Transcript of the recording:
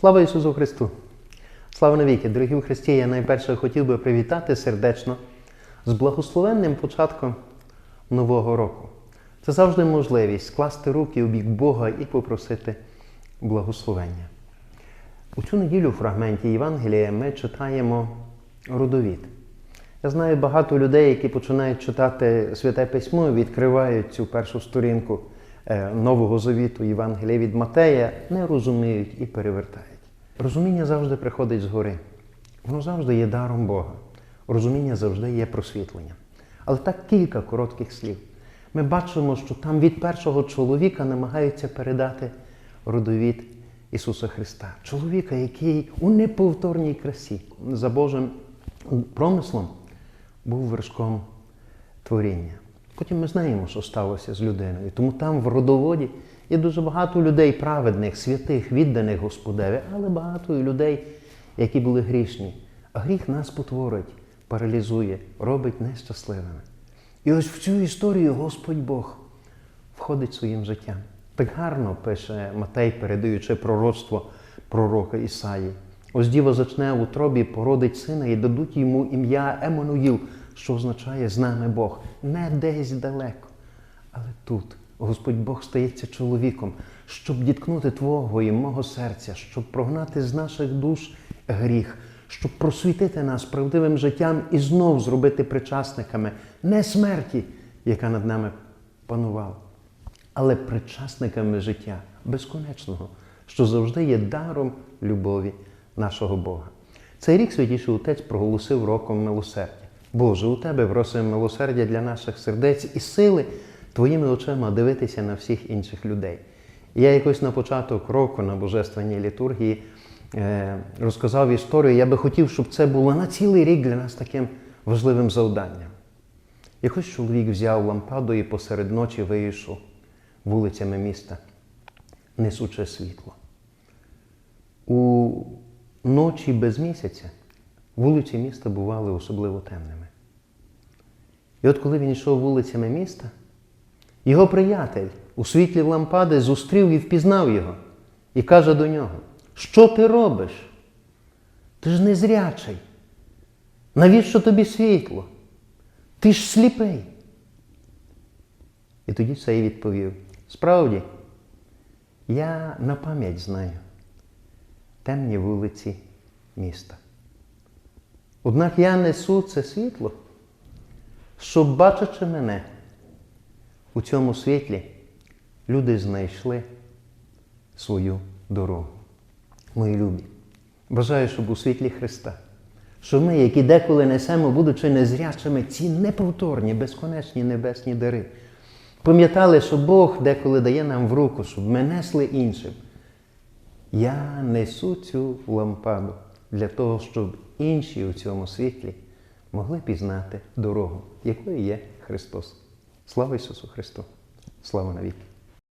Слава Ісусу Христу! Слава навіки! Дорогі в Христі, я найперше хотів би привітати сердечно з благословенним початком Нового року. Це завжди можливість скласти руки у бік Бога і попросити благословення. У цю неділю в фрагменті Євангелія ми читаємо родовід. Я знаю багато людей, які починають читати Святе Письмо, відкривають цю першу сторінку Нового Завіту Євангелія від Матея, не розуміють і перевертають. Розуміння завжди приходить згори. Воно завжди є даром Бога. Розуміння завжди є просвітлення. Але так кілька коротких слів. Ми бачимо, що там від першого чоловіка намагаються передати родовід Ісуса Христа. Чоловіка, який у неповторній красі за Божим промислом був вершком творіння. Потім ми знаємо, що сталося з людиною. Тому там в родоводі є дуже багато людей праведних, святих, відданих Господеві, але багато людей, які були грішні. А гріх нас потворить, паралізує, робить нещасливими. І ось в цю історію Господь Бог входить своїм життям. Так гарно пише Матей, передаючи пророцтво пророка Ісаї. Ось діва зачне в утробі, породить сина і дадуть йому ім'я Еммануїл, що означає з нами Бог. Не десь далеко, але тут. Господь Бог стається чоловіком, щоб діткнути Твого і мого серця, щоб прогнати з наших душ гріх, щоб просвітити нас правдивим життям і знов зробити причасниками не смерті, яка над нами панувала, але причасниками життя безконечного, що завжди є даром любові нашого Бога. Цей рік Святіший Отець проголосив роком милосердя. Боже, у Тебе просимо милосердя для наших сердець і сили Твоїми очима дивитися на всіх інших людей. Я якось на початок року на Божественній літургії е, розказав історію. Я би хотів, щоб це було на цілий рік для нас таким важливим завданням. Якось чоловік взяв лампаду і посеред ночі вийшов вулицями міста, несучи світло. У ночі без місяця вулиці міста бували особливо темними. І от коли він йшов вулицями міста, його приятель у світлі лампади зустрів і впізнав його і каже до нього: Що ти робиш? Ти ж незрячий. Навіщо тобі світло? Ти ж сліпий. І тоді цей відповів: Справді, я на пам'ять знаю темні вулиці міста. Однак я несу це світло, щоб, бачачи мене, у цьому світлі люди знайшли свою дорогу. Мої любі, бажаю, щоб у світлі Христа, щоб ми, які деколи несемо, будучи незрячими, ці неповторні, безконечні небесні дари, пам'ятали, що Бог деколи дає нам в руку, щоб ми несли іншим. Я несу цю лампаду для того, щоб інші у цьому світлі могли пізнати дорогу, якою є Христос. Слава Ісусу Христу! Слава навіки!